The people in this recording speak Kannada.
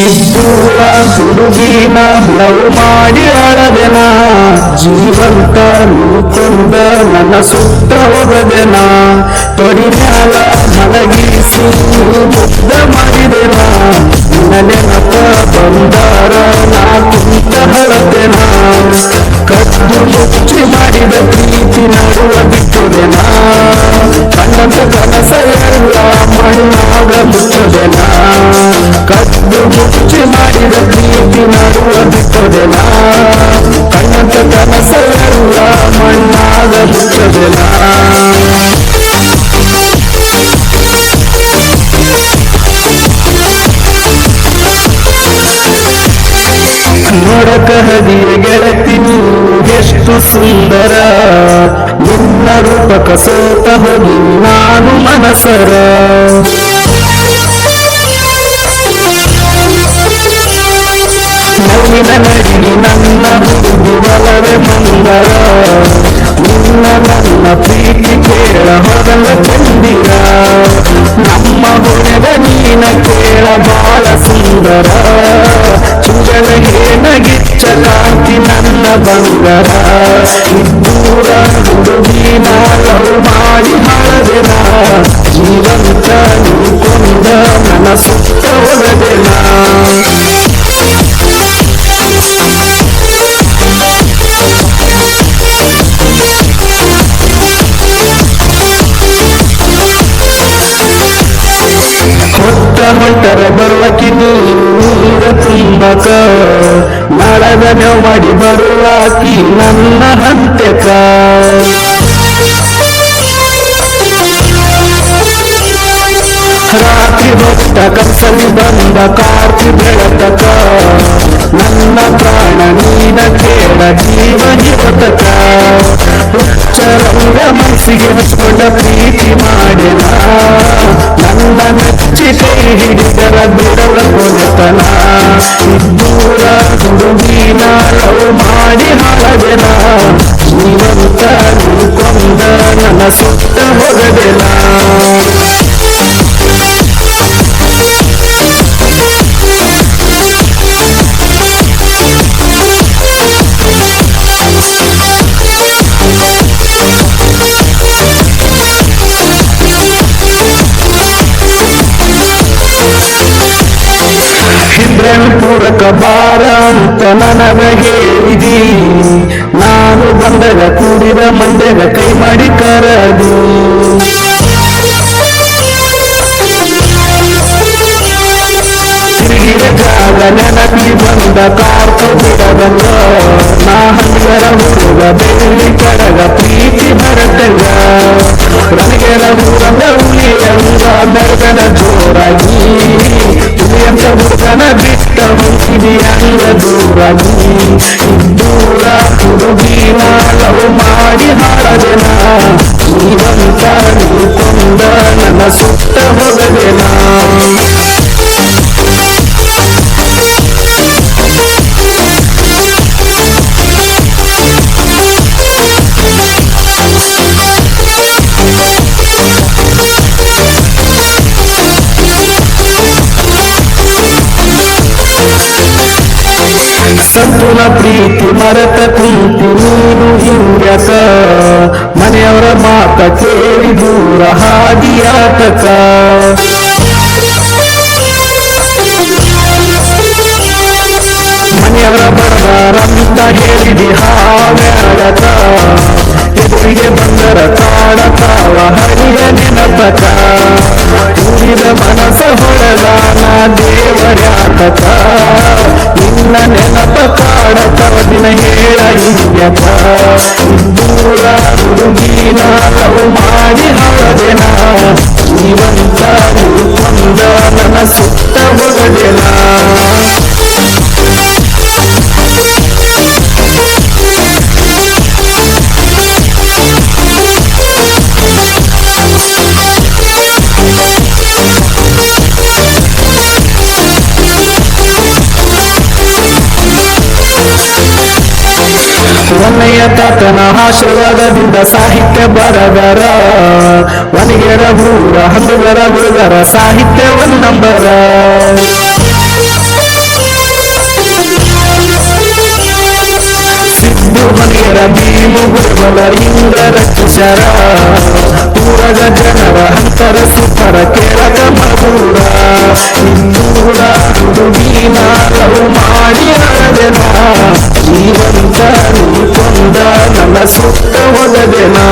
ಇದ್ದೂರ ಸುಡುಗಿನ ಲವ್ ಮಾಡಿ ಅಳದೆನ ಜೀವಂತ ನೂಕೊಂಡ ನನ್ನ ಸುತ್ತ ಹೋಗದೆನ ತೊಡಿ ಮ್ಯಾಲ ಮಲಗಿಸಿ ಮುದ್ದ ಮಾಡಿದೆನ. ನನ್ನ ನೆನಪ ಬಂದಾರ, ನಾ ಕುಂತ ಹದಿಯ ಗೆಳತಿ ಎಷ್ಟು ಸುಂದರ. ನಿನ್ನ ರೂಪಕ ಸೋತ ಹೋಗಿ ನಾನು ಮನಸರ. ನವಿನ ನಡಿ ನನ್ನ ಬಲವೇ ಮಂದರ. ನಿನ್ನ ನನ್ನ ಪ್ರೀತಿ ಕೇಳ ಹೊರಲ ಚಂದಿರ. ನಮ್ಮ ಹೊಳೆದ ನೀನ ಕೇಳ ಬಾಳ ಸುಂದರ. ಚುಗಲ ಹೇನಗಿಚ್ಚ ಕಾಂತಿ ನನ್ನ ಬಂಗಾರ. ಇದ್ದೂರ ಹುಡುಗಿನ ಲವ್ ಮಾಡಿ ಹಾಳದೆನ ಜೀವಂತ ನಿಂತುಕೊಂಡ ನನ್ನ ಸುತ್ತ ಒಳದೆನ ಕೊಟ್ಟ ಮಂಟರ ಬರುವಕಿ ನೀರ ತುಂಬಕ ನಾಳದ ನೆವ್ ಮಾಡಿ ಬರುವಾಕಿ ನನ್ನ ಹಂತ್ಯಕ ರಾತ್ರಿ ಹೊತ್ತ ಕಸಲಿ ಬಂದ ಕಾರ್ತಿ ಬೆಳತಕ, ನನ್ನ ಪ್ರಾಣ ನೀನ ಕೇಳ ಜೀವ ಜೀವತಕ ಹುಚ್ಚರಂಗ ಮನಸ್ಸಿಗೆ ಹಚ್ಕೊಂಡ ಪ್ರೀತಿ ಮಾಡಿದ ನನ್ನ ಮೆಚ್ಚಿ ಲವ್ ಮಾಡಿ ಹಾಳದೆನ ನೀವಂತ ನಿಂಕೊಂಡ ನನ್ನ ಸುತ್ತ ಪೂರಕ ಬಾರ ಅಂತ ನನಗ ಹೇಳಿದಿ ನಾನು ಬಂದಗ ಕೂಡಿದ ಮಂದಗ ಕೈ ಮಾಡಿ ಕರದು ತಿರುಗಿದ ಜಾಗ ನೆನಪಿ ಬಂದ ಕಾರ್ತ ಬಿಡದಂಗ ನಾ ಹಂಗರ ಹುಡುಗ ಬೆಳ್ಳಿ ಕಡಗ ದೂರಾಗಿ ದೂರ ಹುಡುಗಿನ ಲವ್ ಮಾಡಿ ಹಾಳದೆನ ಜೀವಂತ ನಿಂಕೊಂಡ ನನ್ನ ಸುತ್ತ ಹೋಗದೆನ ಸಂತುಲ ಪ್ರೀತಿ, ಮರೆತ ಪ್ರೀತಿ, ನೀನು ಹಿಂಗಸ ಮನೆಯವರ ಮಾತ ಕೇಳಿ ದೂರ ಹಾದಿಯಾತಕ. ಮನೆಯವರ ಬರಬಾರಂತ ಹೇಳಿದಿ ಹಾವ್ಯಾಡಕ ಎದುರಿಗೆ ಬಂದರ ಕಾಡತಾವ ಹರಿಯ ನೆನಪಕ. ಉಳಿದ ಮನಸ ಹೊಳಲ ನಾ ದೇವರ್ಯಾತಕ ನಿನ್ನ ನೆನಪ ಕಾಡತಾವ ದಿನ ಹೇಳ ಹಿಂಗ್ಯಕ ದೂರ ಹುಡುಗಿನ ಲವ್ ಮಾಡಿ ಹಾಳದೆನ ಜೀವಂತ ಮನೆಯ ತಾತನ ಆಶೀರ್ವಾದದಿಂದ ಸಾಹಿತ್ಯ ಬರಗರ. ಒನಿಗೆರ ಹೂರ ಹಸುಗರ ಹುಡುಗರ ಸಾಹಿತ್ಯ ನಂಬರ. ಸಿದ್ದು ಮನೆಯರ ಭೀಮು ಗುರುಗಳ ಇಂದ್ರ ರಕ್ಷರ ಪೂರದ ಜನರ ಹಂತರ দেবে না